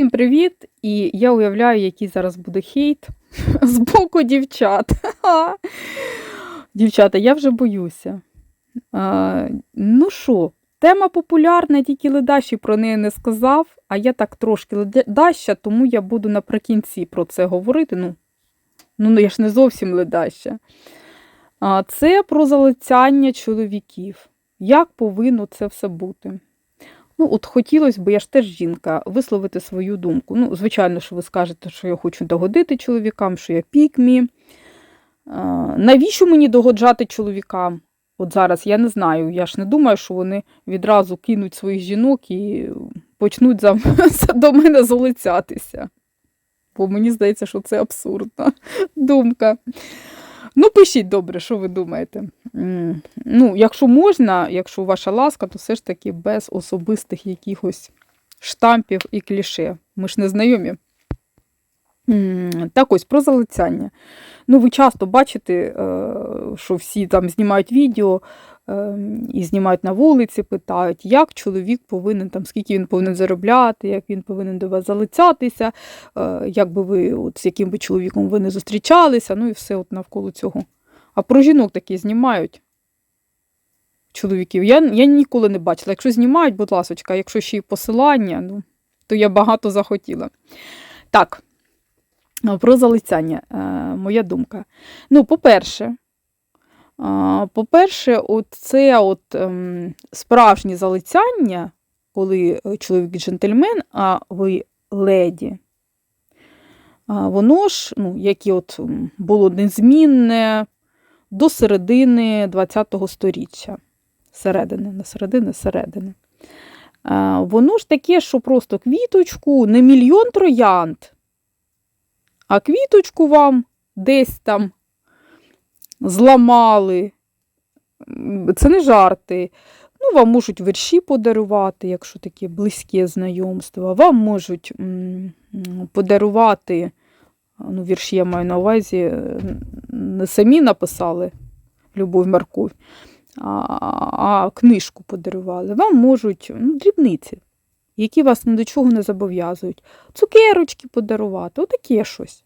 Всім привіт! І я уявляю, який зараз буде хейт з боку дівчат. Дівчата, я вже боюся. А, ну що, тема популярна, тільки ледащий про неї не сказав, а я так трошки ледаща, тому я буду наприкінці про це говорити. Ну, ну я ж не зовсім ледаща. А, це про залицяння чоловіків. Як повинно це все бути? Ну, от хотілося б, я ж теж жінка, висловити свою думку. Ну, звичайно, що ви скажете, що я хочу догодити чоловікам, що я пікмі. Навіщо мені догоджати чоловікам? От зараз я не знаю. Я ж не думаю, що вони відразу кинуть своїх жінок і почнуть за, до мене залицятися. Бо мені здається, що це абсурдна думка. Ну, пишіть добре, що ви думаєте. Ну, якщо можна, якщо ваша ласка, то все ж таки без особистих якихось штампів і кліше. Ми ж не знайомі. Так ось про залицяння. Ну, ви часто бачите, е, що всі там знімають відео і знімають на вулиці, питають, як чоловік повинен, там, скільки він повинен заробляти, як він повинен до вас залицятися, е, як би ви, от, з яким би чоловіком ви не зустрічалися, ну і все от навколо цього. А про жінок такі знімають чоловіків. Я, я ніколи не бачила. Якщо знімають, будь ласка, якщо ще й посилання, ну, то я багато захотіла. Так, про залицяння, е, моя думка. Ну, по-перше, По-перше, от це от, ем, справжнє залицяння, коли е, чоловік джентльмен, а ви леді. Воно ж, ну, яке от було незмінне до середини ХХ століття. Середини, не середини, середини. Воно ж таке, що просто квіточку, не мільйон троянд, а квіточку вам десь там зламали. Це не жарти. Ну, Вам можуть верші подарувати, якщо таке близьке знайомство. Вам можуть подарувати, ну, вірші я маю на увазі, не самі написали Любов Марков, а, а книжку подарували. Вам можуть ну, дрібниці, які вас ні до чого не зобов'язують. Цукерочки подарувати, отаке щось.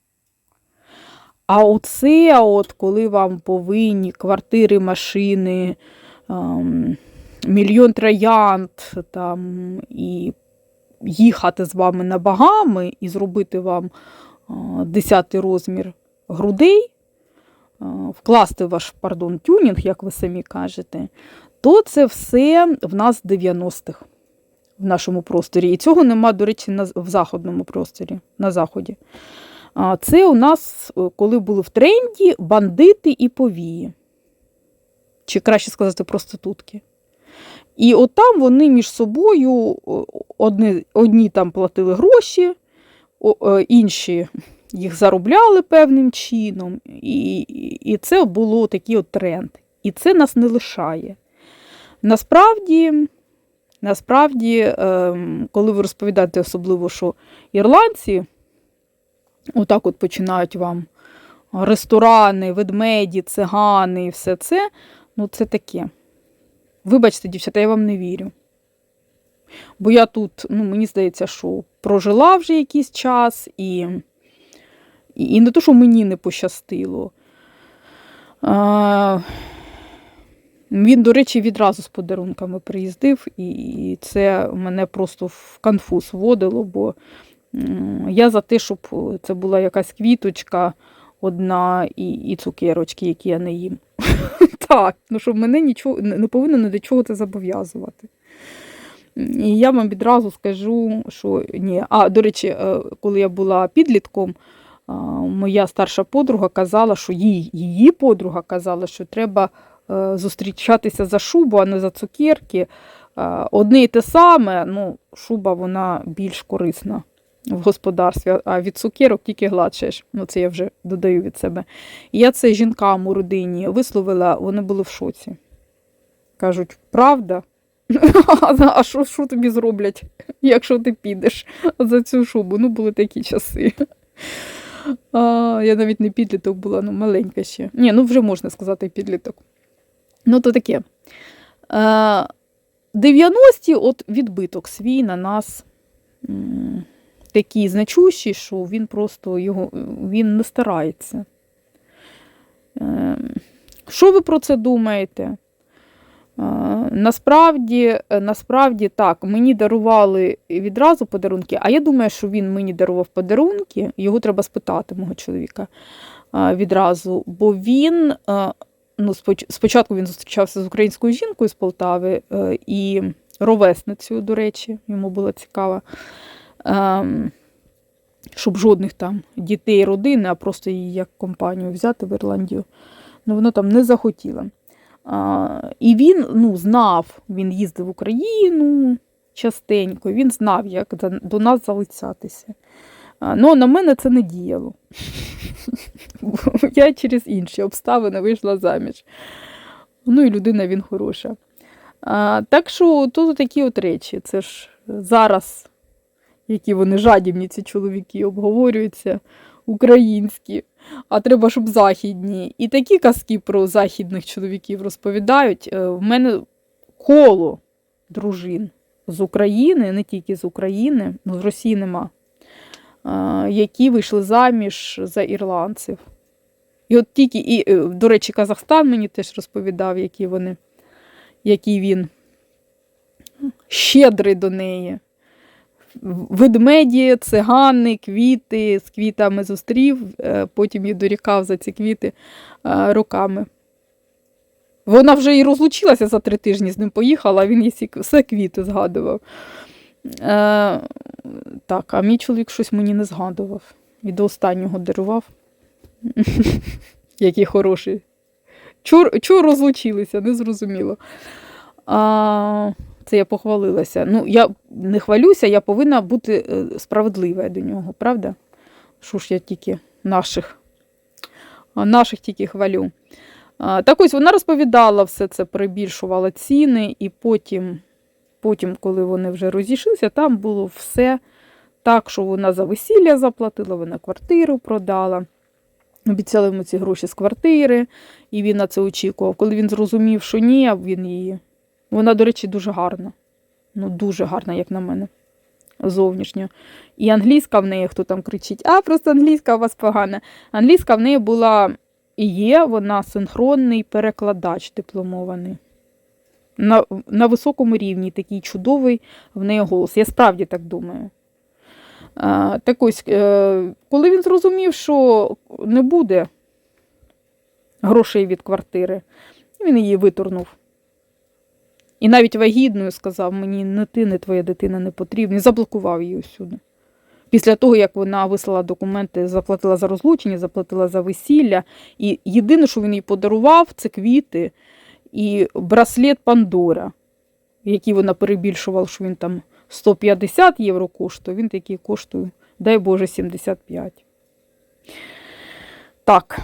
А оце, от, коли вам повинні квартири, машини, ем, мільйон троянд там, і їхати з вами на багами і зробити вам е, десятий розмір грудей, е, вкласти ваш пардон, тюнінг, як ви самі кажете, то це все в нас 90-х в нашому просторі. І цього нема, до речі, на, в заходному просторі, на заході. Це у нас, е, коли були в тренді, бандити і повії. Чи краще сказати, проститутки. І от там вони між собою одні, одні там платили гроші, е, інші їх заробляли певним чином. І і це було такий от тренд. І це нас не лишає. Насправді, насправді, ем, коли ви розповідаєте особливо, що ірландці. Отак от починають вам ресторани, ведмеді, цигани і все це. Ну, це таке. Вибачте, дівчата, я вам не вірю. Бо я тут, ну, мені здається, що прожила вже якийсь час, і і, не то, що мені не пощастило. А, Він, до речі, відразу з подарунками приїздив, і це мене просто в конфуз вводило, бо я за те, щоб це була якась квіточка одна і і цукерочки, які я не їм. Так, ну щоб мене нічого не повинно ні до чого це зобов'язувати. І я вам відразу скажу, що ні. А, до речі, е, коли я була підлітком, моя старша подруга казала, що їй, її подруга казала, що треба е, зустрічатися за шубу, а не за цукерки. Одне і те саме, ну, шуба вона більш корисна в господарстві, а від цукерок тільки гладшаєш. Ну, це я вже додаю від себе. Я це жінкам у родині висловила, вони були в шоці. Кажуть, правда? А що що тобі зроблять, якщо ти підеш за цю шубу? Ну, були такі часи. А, Я навіть не підліток була, ну маленька ще. Ні, ну вже можна сказати підліток. Ну, то таке. 90-ті от відбиток свій на нас такий значущий, що він просто його він не старається. Ем, Що ви про це думаєте? Насправді, насправді так, мені дарували відразу подарунки, а я думаю, що він мені дарував подарунки, його треба спитати, мого чоловіка відразу. Бо він ну, спочатку він зустрічався з українською жінкою з Полтави е, і ровесницею, до речі, йому було цікаво. Ем, щоб жодних там дітей, родини, а просто її як компанію взяти в Ірландію. Ну, воно там не захотіло. І він ну, знав, він їздив в Україну частенько, він знав, як до, нас залицятися. Ну, на мене це не діяло. Я через інші обставини вийшла заміж. Ну і людина він хороша. А, так що тут такі от речі. Це ж зараз, які вони жадібні, ці чоловіки, обговорюються українські, а треба, щоб західні. І такі казки про західних чоловіків розповідають. Е, В мене коло дружин з України, не тільки з України, ну з Росії нема, е, які вийшли заміж за ірландців. І от тільки, і, е, до речі, Казахстан мені теж розповідав, які вони, який він щедрий до неї. Ведмеді, цигани, квіти з квітами зустрів, е, потім їй дорікав за ці квіти е, роками. Вона вже і розлучилася за три тижні з ним поїхала, а він їй все квіти згадував. Е, так, а мій чоловік щось мені не згадував. І до останнього дарував. Який хороший. Чого розлучилися, не зрозуміло. Це я похвалилася. Ну, я не хвалюся, я повинна бути е, справедлива до нього, правда? Що ж я тільки наших, наших тільки хвалю. Так ось вона розповідала все це, перебільшувала ціни, і потім, потім, коли вони вже розійшлися, там було все так, що вона за весілля заплатила, вона квартиру продала. Обіцяли йому ці гроші з квартири, і він на це очікував. Коли він зрозумів, що ні, він її. Вона, до речі, дуже гарна. Ну, дуже гарна, як на мене, зовнішньо. І англійська в неї, хто там кричить, а просто англійська у вас погана. Англійська в неї була і є, вона синхронний перекладач дипломований. На, на високому рівні такий чудовий в неї голос. Я справді так думаю. А, так ось, е, коли він зрозумів, що не буде грошей від квартири, він її витурнув. І навіть вагітною сказав, мені не ти, не твоя дитина не потрібна, і заблокував її усюди. Після того, як вона вислала документи, заплатила за розлучення, заплатила за весілля. І єдине, що він їй подарував, це квіти і браслет Пандора, який вона перебільшувала, що він там 150 євро коштує, він такий коштує, дай Боже, 75. Так.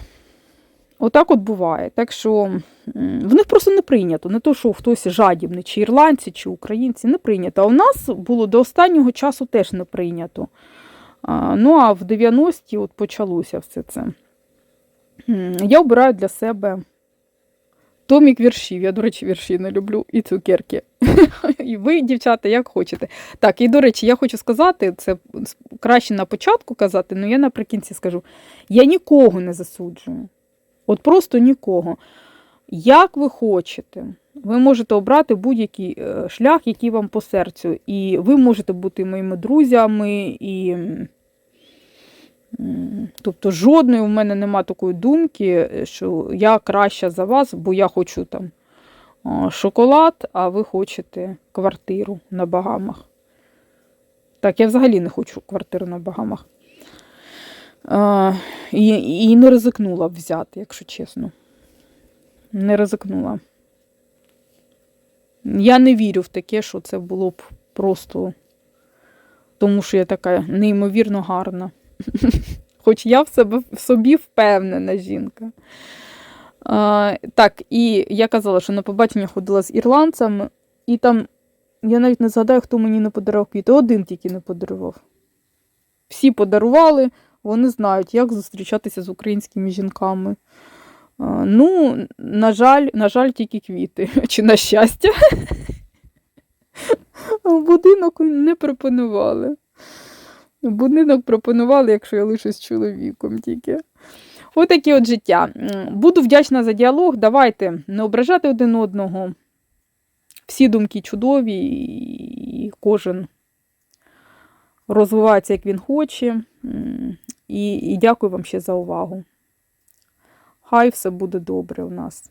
Отак от буває. Так що в них просто не прийнято. Не то, що хтось жадібний, чи ірландці, чи українці, не прийнято. А у нас було до останнього часу теж не прийнято. Ну, а в 90-ті от почалося все це. Я обираю для себе томік віршів. Я, до речі, вірші не люблю і цукерки. І ви, дівчата, як хочете. Так, і до речі, я хочу сказати, це краще на початку казати, але я наприкінці скажу: я нікого не засуджую. От просто нікого. Як ви хочете, ви можете обрати будь-який е, шлях, який вам по серцю. І ви можете бути моїми друзями, і тобто жодної в мене нема такої думки, що я краща за вас, бо я хочу там шоколад, а ви хочете квартиру на Багамах. Так, я взагалі не хочу квартиру на Багамах. І, і не ризикнула б взяти, якщо чесно. Не ризикнула. Я не вірю в таке, що це було б просто тому, що я така неймовірно гарна. Хоч я в себе в собі впевнена жінка. А, так, і я казала, що на побачення ходила з ірландцями, і там я навіть не згадаю, хто мені не подарував квіти. Один тільки не подарував. Всі подарували, вони знають, як зустрічатися з українськими жінками. Ну, на жаль, на жаль, тільки квіти. Чи на щастя. Будинок не пропонували. Будинок пропонували, якщо я лише з чоловіком тільки. Отаке от життя. Буду вдячна за діалог. Давайте не ображати один одного. Всі думки чудові, і кожен розвивається, як він хоче. І, і дякую вам ще за увагу. Хай все буде добре у нас.